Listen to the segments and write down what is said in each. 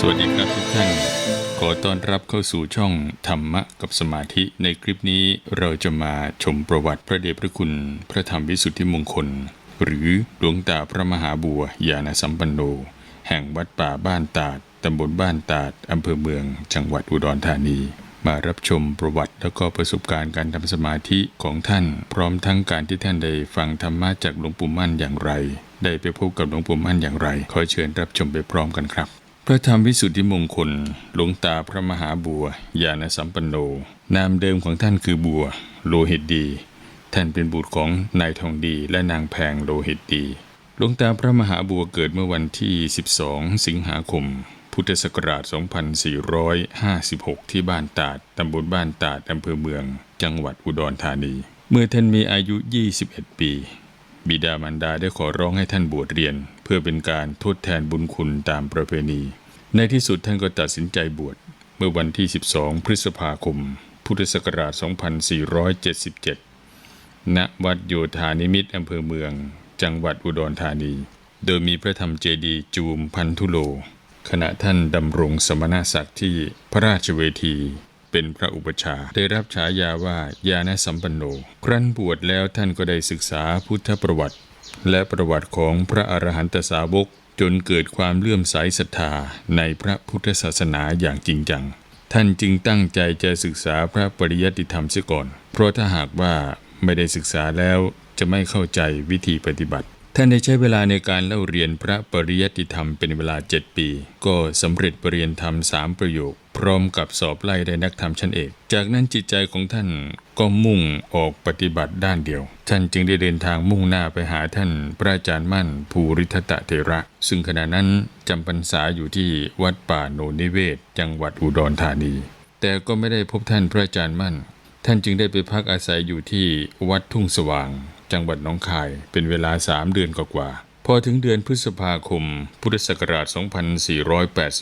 สวัสดีครับทุกท่าน ขอต้อนรับเข้าสู่ช่องธรรมะกับสมาธิในคลิปนี้เราจะมาชมประวัติพระเดชพระคุณ พระธรรมวิสุทธิมงคล หรือหลวงตาพระมหาบัวยาณสัมปันโน แห่งวัดป่าบ้านตาดตำบลบ้านตาดอำเภอเมือง จังหวัดอุดรธานี มารับชมประวัติแล้วก็ประสบการณ์การทำสมาธิของท่าน พร้อมทั้งการที่ท่านได้ฟังธรรมะจากหลวงปู่มั่นอย่างไร ได้ไปพบกับหลวงปู่มั่นอย่างไร ขอเชิญรับชมไปพร้อมกันครับ พระธรรมวิสุทธิมงคล หลวงตาพระมหาบัว ญาณสัมปันโน นามเดิมของท่านคือบัว โลหิตดี ท่านเป็นบุตรของนายทองดีและนางแพงโลหิตดี หลวงตาพระมหาบัวเกิดเมื่อวันที่ 12 สิงหาคม พุทธศักราช 2456 ที่บ้านตาด ตำบลบ้านตาด อำเภอเมือง จังหวัดอุดรธานี เมื่อท่านมีอายุ 21 ปี บิดามารดาได้ขอร้องให้ท่านบวชเรียน เพื่อเป็นการทดแทนบุญคุณตามประเพณี ในที่สุดท่านก็ตัดสินใจบวชเมื่อวันที่ 12 พฤษภาคม พุทธศักราช 2477 ณ วัดโยธานิมิตรอำเภอเมือง จังหวัดอุดรธานี โดยมีพระธรรมเจดีย์จูมพันธุโล ขณะท่านดำรงสมณศักดิ์ที่พระราชเวที เป็นพระอุปชาได้รับฉายาว่ายาณสัมปันโน ครั้นบวชแล้วท่านก็ได้ศึกษาพุทธประวัติ และประวัติของพระอรหันตสาวก จนเกิดความเลื่อมใสศรัทธาในพระพุทธศาสนาอย่างจริงจัง ท่านจึงตั้งใจจะศึกษาพระปริยัติธรรมเสียก่อน เพราะถ้าหากว่าไม่ได้ศึกษาแล้วจะไม่เข้าใจวิธีปฏิบัติ ท่านได้ใช้เวลาในการเล่าเรียนพระปริยัติธรรมเป็นเวลา 7 ปี ก็สำเร็จปรริญญาธรรมสามประโยค พร้อมกับสอบไล่ได้นักธรรมชั้นเอก จากนั้นจิตใจของท่านก็มุ่งออกปฏิบัติด้านเดียว ท่านจึงได้เดินทางมุ่งหน้าไปหาท่านพระอาจารย์มั่นภูริทัตเถระ ซึ่งขณะนั้นจำพรรษาอยู่ที่วัดป่าโนนนิเวศ จังหวัดอุดรธานี แต่ก็ไม่ได้พบท่านพระอาจารย์มั่น ท่านจึงได้ไปพักอาศัยอยู่ที่วัดทุ่งสว่าง จังหวัดหนองคายเป็นเวลาสามเดือนกว่าๆ พอถึงเดือนพฤษภาคม พุทธศักราช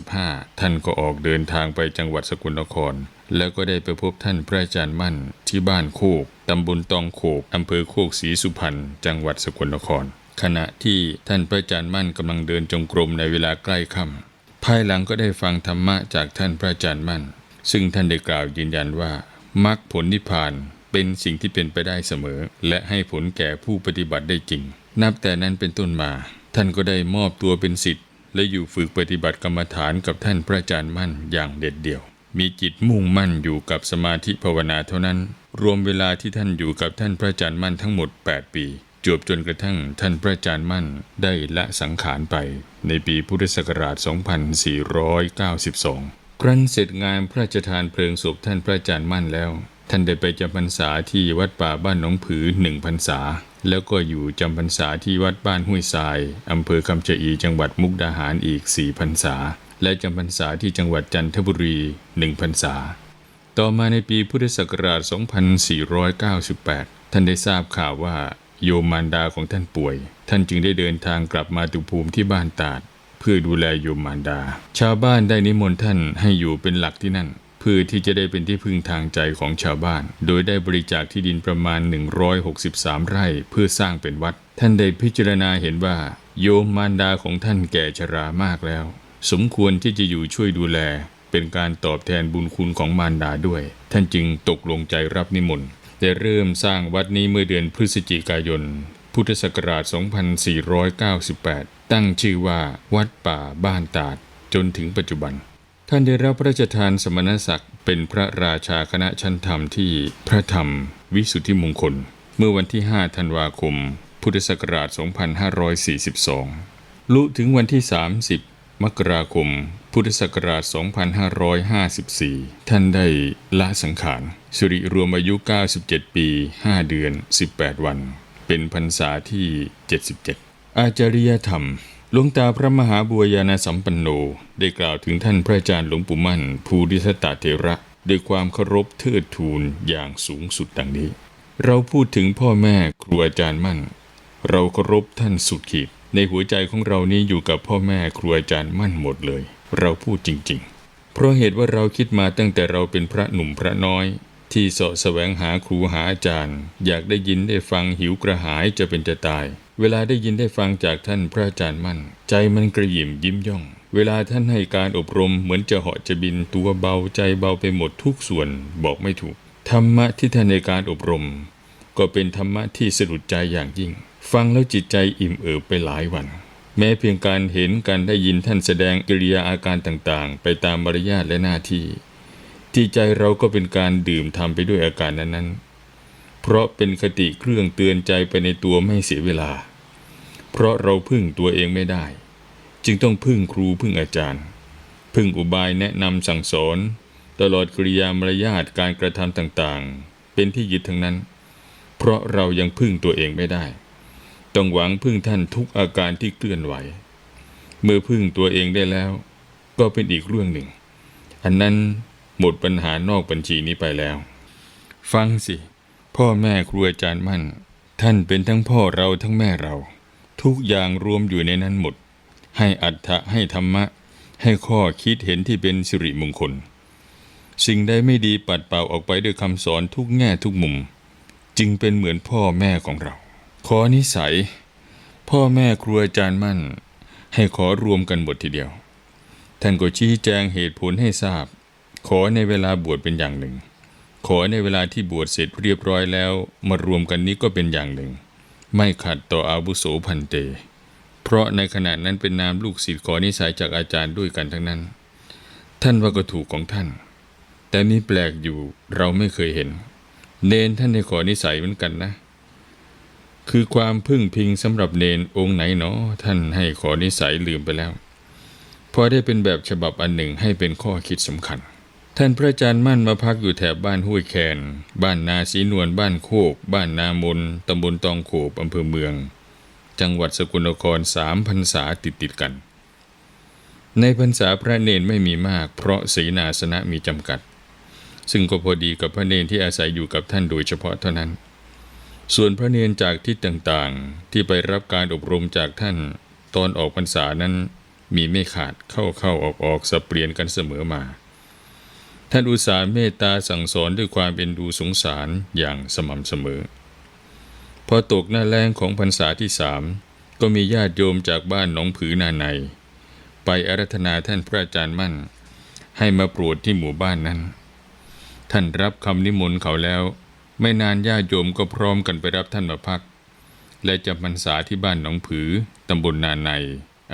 2485 ท่านก็ออกเดินทางไปจังหวัดสกลนคร แล้วก็ได้ไปพบท่านพระอาจารย์มั่น ที่บ้านโคก ตำบลตองโขกอำเภอโคกศรีสุพรรณ จังหวัดสกลนคร ขณะที่ท่านพระอาจารย์มั่นกำลังเดินจงกรมในเวลาใกล้ค่ำภายหลังก็ได้ฟังธรรมะจากท่านพระอาจารย์มั่น ซึ่งท่านได้กล่าวยืนยันว่ามรรคผลนิพพานเป็นสิ่งที่เป็นไปได้เสมอ และให้ผลแก่ผู้ปฏิบัติได้จริง นับแต่นั้นเป็นต้นมา ท่านก็ได้มอบตัวเป็นศิษย์และอยู่ฝึกปฏิบัติกรรมฐานกับท่านพระอาจารย์มั่นอย่างเด็ดเดี่ยว มีจิตมุ่งมั่นอยู่กับสมาธิภาวนาเท่านั้น รวมเวลาที่ท่านอยู่กับท่านพระอาจารย์มั่นทั้งหมด 8 ปีจวบจนกระทั่งท่านพระอาจารย์มั่นได้ละสังขารไป ในปีพุทธศักราช 2492 ครั้นเสร็จงานพระราชทานเพลิงศพท่านพระอาจารย์มั่นแล้ว ท่านได้ไปจำพรรษาที่วัดป่าบ้านหนองผือหนึ่งพรรษา แล้วก็อยู่จำพรรษาที่วัดบ้านห้วยทรายอำเภอคำชะอีจังหวัดมุกดาหารอีกสี่พรรษา และจำพรรษาที่จังหวัดจันทบุรีหนึ่งพรรษา ต่อมาในปีพุทธศักราช 2498 ท่านได้ทราบข่าวว่าโยมมารดาของท่านป่วย ท่านจึงได้เดินทางกลับมาตุภูมิที่บ้านตาด เพื่อดูแลโยมมารดา ชาวบ้านได้นิมนต์ท่านให้อยู่เป็นหลักที่นั่น พื่อที่จะได้เป็นที่พึ่งทางใจของชาวบ้าน โดยได้บริจาคที่ดินประมาณ 163 ไร่เพื่อสร้างเป็นวัด ท่านได้พิจารณาเห็นว่า โยมมารดาของท่านแก่ชรามากแล้ว สมควรที่จะอยู่ช่วยดูแล เป็นการตอบแทนบุญคุณของมารดาด้วย ท่านจึงตกลงใจรับนิมนต์ได้เริ่มสร้างวัดนี้เมื่อเดือนพฤศจิกายน พุทธศักราช 2498 ตั้งชื่อว่า วัดป่าบ้านตาด จนถึงปัจจุบัน ท่านได้รับพระราชทานสมณศักดิ์เป็นพระราชาคณะชั้นธรรมที่พระธรรมวิสุทธิมงคล เมื่อวันที่ 5 ธันวาคม พุทธศักราช 2542 ลุถึงวันที่ 30 มกราคม พุทธศักราช 2554 ท่านได้ละสังขารสุริรวมอายุ 97 ปี 5 เดือน 18 วัน เป็นพรรษาที่ 77 อาจาริยธรรม หลวงตาพระมหาบัวยาณสัมปันโนได้กล่าวถึงท่านพระอาจารย์หลวงปู่มั่น ภูริทัตตเถระ ด้วยความเคารพเทิดทูนอย่างสูงสุดดังนี้ เราพูดถึงพ่อแม่ครูอาจารย์มั่น เราเคารพท่านสุดขีด ในหัวใจของเรานี้อยู่กับพ่อแม่ครูอาจารย์มั่นหมดเลย เราพูดจริง ๆ เพราะเหตุว่าเราคิดมาตั้งแต่เราเป็นพระหนุ่มพระน้อย ที่เสาะแสวงหาครูหาอาจารย์ อยากได้ยินได้ฟังหิวกระหายจะเป็นจะตาย เวลาได้ยินได้ฟังจากท่านพระอาจารย์มั่น ใจมันกระยิมยิ้มย่องเเวลาท่านให้การอบรมเหมือนจะเหาะจะบินตัวเบาใจเบาไปหมดทุกส่วนบอกไม่ถูก ธรรมะที่ท่านในการอบรม ก็เป็นธรรมะที่สะดุดใจอย่างยิ่ง ฟังแล้วจิตใจอิ่มเอิบไปหลายวันแม้เพียงการเห็นการได้ยินท่านแสดงกิริยาอาการต่างๆ ไปตามมารยาทและหน้าที่ ที่ใจเราก็เป็นการดื่มทำไปด้วยอาการนั้นๆ เพราะเป็นคติเครื่องเตือนใจไปในตัวไม่เสียเวลา เพราะเราพึ่งตัวเองไม่ได้ จึงต้องพึ่งครูพึ่งอาจารย์ พึ่งอุบายแนะนำสั่งสอน ตลอดกริยามารยาทการกระทำต่างๆ เป็นที่ยึดทั้งนั้น เพราะเรายังพึ่งตัวเองไม่ได้ ต้องหวังพึ่งท่านทุกอาการที่เคลื่อนไหว เมื่อพึ่งตัวเองได้แล้ว ก็เป็นอีกเรื่องหนึ่ง อันนั้น หมดปัญหานอกบัญชีนี้ไปแล้ว ฟังสิ พ่อแม่ครูอาจารย์มั่น ท่านเป็นทั้งพ่อเราทั้งแม่เรา ทุกอย่างรวมอยู่ในนั้นหมด ให้อัตถะให้ธรรมะ ให้ข้อคิดเห็นที่เป็นสิริมงคล สิ่งใดไม่ดีปัดเป่าออกไปด้วยคำสอนทุกแง่ทุกมุม จึงเป็นเหมือนพ่อแม่ของเรา ขอนิสัย พ่อแม่ครูอาจารย์มั่น ให้ขอรวมกันหมดทีเดียว ท่านก็ชี้แจงเหตุผลให้ทราบ ขอในเวลาบวชเป็นอย่างหนึ่ง ขอในเวลาที่บวชเสร็จเรียบร้อยแล้ว มารวมกันนี้ก็เป็นอย่างหนึ่ง ไม่ขัดต่ออาวุโสพันเต เพราะในขณะนั้นเป็นนามลูกศิษย์ขอนิสัยจากอาจารย์ด้วยกันทั้งนั้น ท่านว่าก็ถูกของท่าน แต่มีแปลกอยู่เราไม่เคยเห็น เนนท่านในขอนิสัยเหมือนกันนะ คือความพึ่งพิงสำหรับเนนองค์ไหนเนาะท่านให้ขอนิสัยลืมไปแล้วพอได้เป็นแบบฉบับอันหนึ่งให้เป็นข้อคิดสำคัญ ท่านพระอาจารย์มั่นมาพักอยู่แถบบ้านห้วยแคน บ้านนาสีนวล บ้านโคก บ้านนามน ตำบลตองโขบอำเภอเมือง จังหวัดสกลนครสามพรรษาติดติดกัน ในพรรษาพระเนนไม่มีมาก เพราะศีนาสนะมีจำกัด ซึ่งก็พอดีกับพระเนนที่อาศัยอยู่กับท่านโดยเฉพาะเท่านั้น ส่วนพระเนนจากทิศต่างๆ ที่ไปรับการอบรมจากท่าน ตอนออกพรรษานั้นมีไม่ขาดเข้าเข้าออกออกสับเปลี่ยนกันเสมอมา ท่านอุตสาห์เมตตาสั่งสอนด้วยความเป็นดูสงสารอย่างสม่ำเสมอ พอตกหน้าแรงของพรรษาที่สามก็มีญาติโยมจากบ้านหนองผือนาใน ไปอารัธนาท่านพระอาจารย์มั่น ให้มาโปรดที่หมู่บ้านนั้น ท่านรับคำนิมนต์เขาแล้ว ไม่นานญาติโยมก็พร้อมกันไปรับท่านมาพัก และจำพรรษาที่บ้านหนองผือตำบลนาใน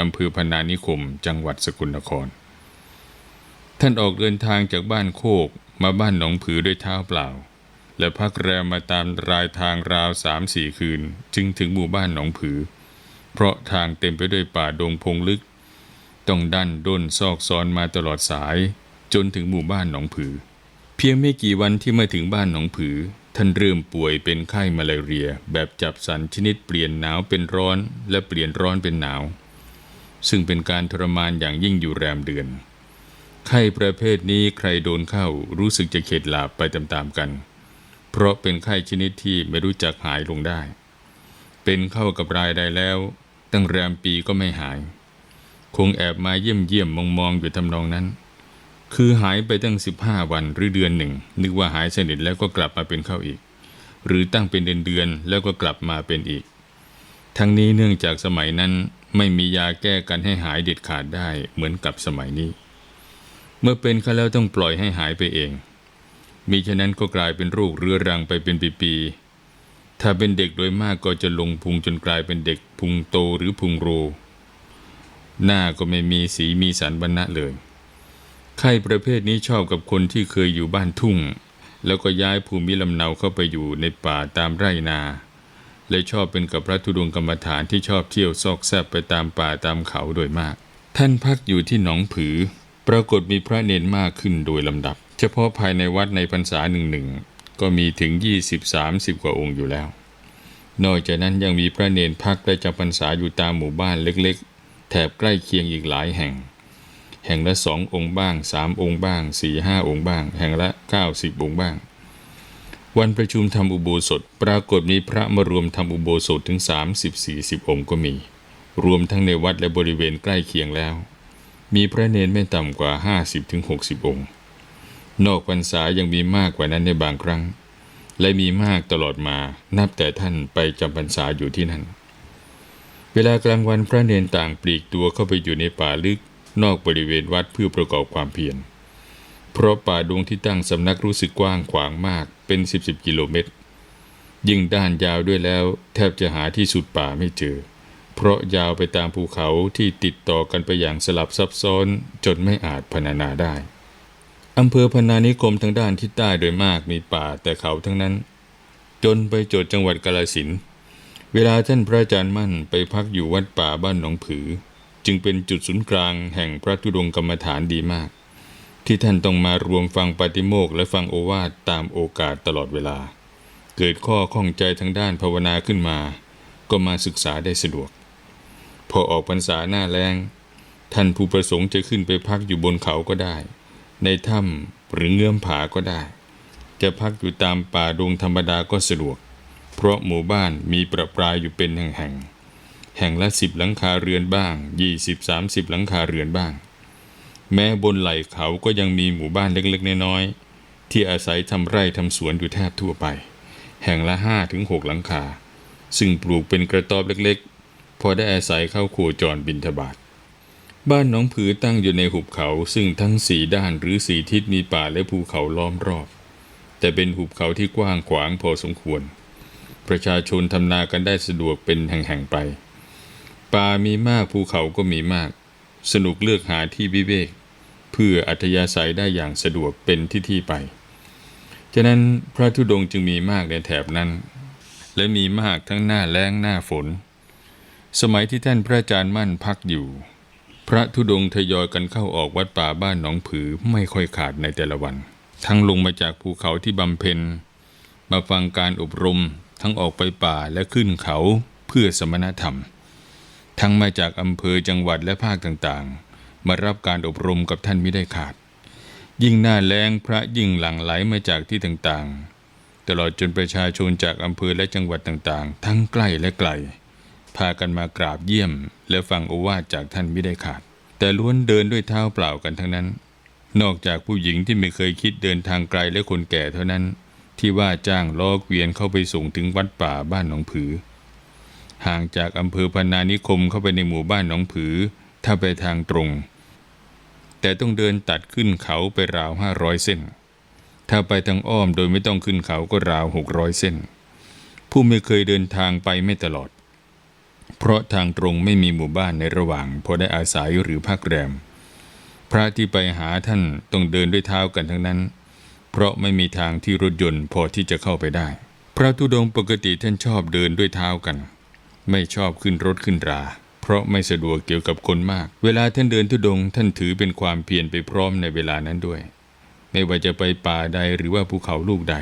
อำเภอพนานิคม จังหวัดสกลนคร ท่านออกเดินทางจากบ้านโคกมาบ้านหนองผือด้วยเท้าเปล่า และพักแรมมาตามรายทางราวสามสี่คืน จึงถึงหมู่บ้านหนองผือ เพราะทางเต็มไปด้วยป่าดงพงลึก ต้องดันด้นซอกซอนมาตลอดสาย จนถึงหมู่บ้านหนองผือ เพียงไม่กี่วันที่มาถึงบ้านหนองผือ ท่านเริ่มป่วยเป็นไข้มาลาเรีย แบบจับสันชนิดเปลี่ยนหนาวเป็นร้อนและเปลี่ยนร้อนเป็นหนาว ซึ่งเป็นการทรมานอย่างยิ่งอยู่แรมเดือน ไข้ประเภทนี้ใครโดนเข้ารู้สึกจะเข็ดหลาบไปตามๆกัน เพราะเป็นไข้ชนิดที่ไม่รู้จักหายลงได้ เป็นเข้ากับรายใดแล้ว ตั้งแรมปีก็ไม่หาย คงแอบมาเยี่ยมเยี่ยมมองมองๆอยู่ทำนองนั้น คือหายไปตั้ง 15 วันหรือเดือนหนึ่ง นึกว่าหายสนิทแล้วก็กลับมาเป็นเข้าอีก หรือตั้งเป็นเดือนเดือนๆแล้วก็กลับมาเป็นอีก ทั้งนี้เนื่องจากสมัยนั้นไม่มียาแก้กันให้หายเด็ดขาดได้เหมือนกับสมัยนี้ เมื่อเป็นเขาแล้วต้องปล่อยให้หายไปเองมีฉะนั้นก็กลายเป็นโรคเรื้อรังไปเป็นปีๆ ถ้าเป็นเด็กโดยมากก็จะลงพุงจนกลายเป็นเด็กพุงโตหรือพุงโร หน้าก็ไม่มีสีมีสันบรรณะเลย ไข้ประเภทนี้ชอบกับคนที่เคยอยู่บ้านทุ่ง แล้วก็ย้ายภูมิลำเนาเข้าไปอยู่ในป่าตามไร่นาและชอบเป็นกับพระธุดงกรรมฐานที่ชอบเที่ยวซอกแซบไปตามป่าตามเขาโดยมาก ท่านพักอยู่ที่หนองผือ ปรากฏมีพระเนนมากขึ้นโดยลำดับ เฉพาะภายในวัดในพรรษาหนึ่งหนึ่งก็มีถึง 20-30 กว่าองค์อยู่แล้ว นอกจากนั้นยังมีพระเนนพักและจำพรรษาอยู่ตามหมู่บ้านเล็กๆ แถบใกล้เคียงอีกหลายแห่ง แห่งละสององค์บ้างสามองค์บ้างสี่ห้าองค์บ้าง แห่งละเก้าสิบองค์บ้าง วันประชุมทำอุโบสถ ปรากฏมีพระมารวมทำอุโบสถถึง 30-40 องค์ก็มี รวมทั้งในวัดและบริเวณใกล้เคียงแล้ว มีพระเนนไม่ต่ำกว่า 50-60 องค์ นอกพรรษายังมีมากกว่านั้นในบางครั้ง และมีมากตลอดมานับแต่ท่านไปจำพรรษาอยู่ที่นั่น เวลากลางวันพระเนนต่างปลีกตัวเข้าไปอยู่ในป่าลึกนอกบริเวณวัดเพื่อประกอบความเพียร เพราะป่าดงที่ตั้งสำนักรู้สึกกว้างขวางมากเป็นสิบสิบกิโลเมตร ยิ่งด้านยาวด้วยแล้ว แทบจะหาที่สุดป่าไม่เจอ เพราะยาวไปตามภูเขาที่ติดต่อกันไปอย่างสลับซับซ้อนจนไม่อาจพรรณนาได้อำเภอพนานิคมทางด้านทิศใต้โดยมากมีป่าแต่เขาทั้งนั้น จนไปจดจังหวัดกาลสินเวลาท่านพระอาจารย์มั่นไปพักอยู่วัดป่าบ้านหนองผือ จึงเป็นจุดศูนย์กลางแห่งพระธุดงกรรมฐานดีมาก ที่ท่านต้องมารวมฟังปฏิโมกและฟังโอวาทตามโอกาสตลอดเวลา เกิดข้อข้องใจทางด้านภาวนาขึ้นมา ก็มาศึกษาได้สะดวก พอออกพรรษาหน้าแรงท่านผู้ประสงค์จะขึ้นไปพักอยู่บนเขาก็ได้ ในถ้ำหรือเงื่อมผาก็ได้ จะพักอยู่ตามป่าดงธรรมดาก็สะดวก เพราะหมู่บ้านมีประปรายอยู่เป็นแห่งๆ แห่งละสิบหลังคาเรือนบ้างยี่สิบสามสิบหลังคาเรือนบ้าง แม้บนไหล่เขาก็ยังมีหมู่บ้านเล็กๆ น้อยๆ ที่อาศัยทำไร่ทำสวนอยู่แทบทั่วไป แห่งละห้าถึงหกหลังคา ซึ่งปลูกเป็นกระต๊อบเล็กๆ พอได้อาศัยเข้าโคจรบินทบาทบ้านหนองผือตั้งอยู่ในหุบเขาซึ่งทั้งสี่ด้านหรือสี่ทิศมีป่าและภูเขาล้อมรอบ แต่เป็นหุบเขาที่กว้างขวางพอสมควร ประชาชนทำนากันได้สะดวกเป็นแห่งๆไป ป่ามีมากภูเขาก็มีมาก สนุกเลือกหาที่วิเวก เพื่ออัธยาศัยได้อย่างสะดวกเป็นที่ที่ไป ฉะนั้นพระธุดงค์จึงมีมากในแถบนั้น และมีมากทั้งหน้าแล้งหน้าฝน สมัยที่ท่านพระอาจารย์มั่นพักอยู่ พระธุดงค์ทยอยกันเข้าออกวัดป่าบ้านหนองผือไม่ค่อยขาดในแต่ละวัน ทั้งลงมาจากภูเขาที่บำเพ็ญ มาฟังการอบรม ทั้งออกไปป่าและขึ้นเขาเพื่อสมณธรรม ทั้งมาจากอำเภอจังหวัดและภาคต่างๆ มารับการอบรมกับท่านไม่ได้ขาด ยิ่งหน้าแล้งพระยิ่งหลั่งไหลมาจากที่ต่างๆ ตลอดจนประชาชนจากอำเภอและจังหวัดต่างๆ ทั้งใกล้และไกล พากันมากราบเยี่ยม และฟังโอวาทจากท่านไม่ได้ขาด แต่ล้วนเดินด้วยเท้าเปล่ากันทั้งนั้น นอกจากผู้หญิงที่ไม่เคยคิดเดินทางไกลและคนแก่เท่านั้น ที่ว่าจ้างล้อเกวียนเข้าไปส่งถึงวัดป่าบ้านหนองผือ ห่างจากอำเภอพนานิคมเข้าไปในหมู่บ้านหนองผือ ถ้าไปทางตรง แต่ต้องเดินตัดขึ้นเขาไปราวห้าร้อยเส้น ถ้าไปทางอ้อมโดยไม่ต้องขึ้นเขาก็ราวหกร้อยเส้นผู้ไม่เคยเดินทางไปไม่ตลอด เพราะทางตรงไม่มีหมู่บ้านในระหว่างพอได้อาศัยหรือพักแรม พระที่ไปหาท่านต้องเดินด้วยเท้ากันทั้งนั้น เพราะไม่มีทางที่รถยนต์พอที่จะเข้าไปได้ พระธุดงปกติท่านชอบเดินด้วยเท้ากัน ไม่ชอบขึ้นรถขึ้นรา เพราะไม่สะดวกเกี่ยวกับคนมาก เวลาท่านเดินธุดงท่านถือเป็นความเพียรไปพร้อมในเวลานั้นด้วย ไม่ว่าจะไปป่าใดหรือว่าภูเขาลูกใด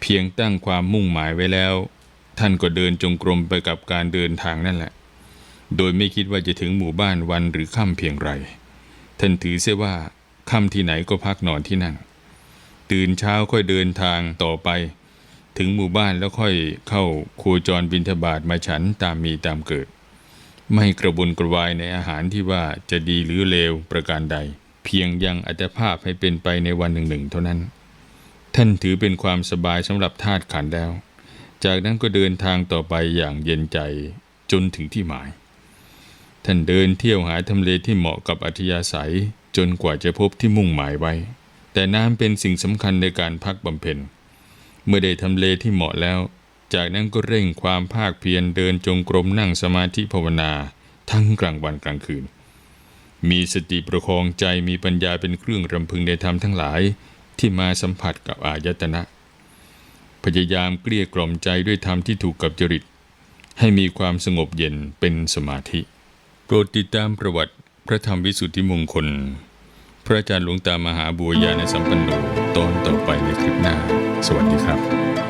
เพียงตั้งความมุ่งหมายไว้แล้ว ท่านก็เดินจงกรมไปกับการเดินทางนั่นแหละ โดยไม่คิดว่าจะถึงหมู่บ้านวันหรือค่ำเพียงไร ท่านถือเสียว่าค่ำที่ไหนก็พักนอนที่นั่น ตื่นเช้าค่อยเดินทางต่อไป ถึงหมู่บ้านแล้วค่อยเข้าโคจรบินทบาทมาฉันตามมีตามเกิด ไม่กระวนกระวายในอาหารที่ว่าจะดีหรือเลวประการใด เพียงยังอัตภาพให้เป็นไปในวันหนึ่งๆเท่านั้น ท่านถือเป็นความสบายสำหรับธาตุขันแล้ว จากนั้นก็เดินทางต่อไปอย่างเย็นใจจนถึงที่หมาย ท่านเดินเที่ยวหาทำเลที่เหมาะกับอัธยาศัยจนกว่าจะพบที่มุ่งหมายไว้ แต่น้ำเป็นสิ่งสำคัญในการพักบำเพ็ญ เมื่อได้ทำเลที่เหมาะแล้ว จากนั้นก็เร่งความภาคเพียรเดินจงกรมนั่งสมาธิภาวนาทั้งกลางวันกลางคืน มีสติประคองใจมีปัญญาเป็นเครื่องรำพึงในธรรมทั้งหลายที่มาสัมผัสกับอายตนะ พยายามเกลี้ยกล่อมใจด้วยธรรมที่ถูกกับจริต ให้มีความสงบเย็นเป็นสมาธิ โปรดติดตามประวัติพระธรรมวิสุทธิมงคล พระอาจารย์หลวงตามหาบัวยานสัมปันโนตอนต่อไปในคลิปหน้า สวัสดีครับ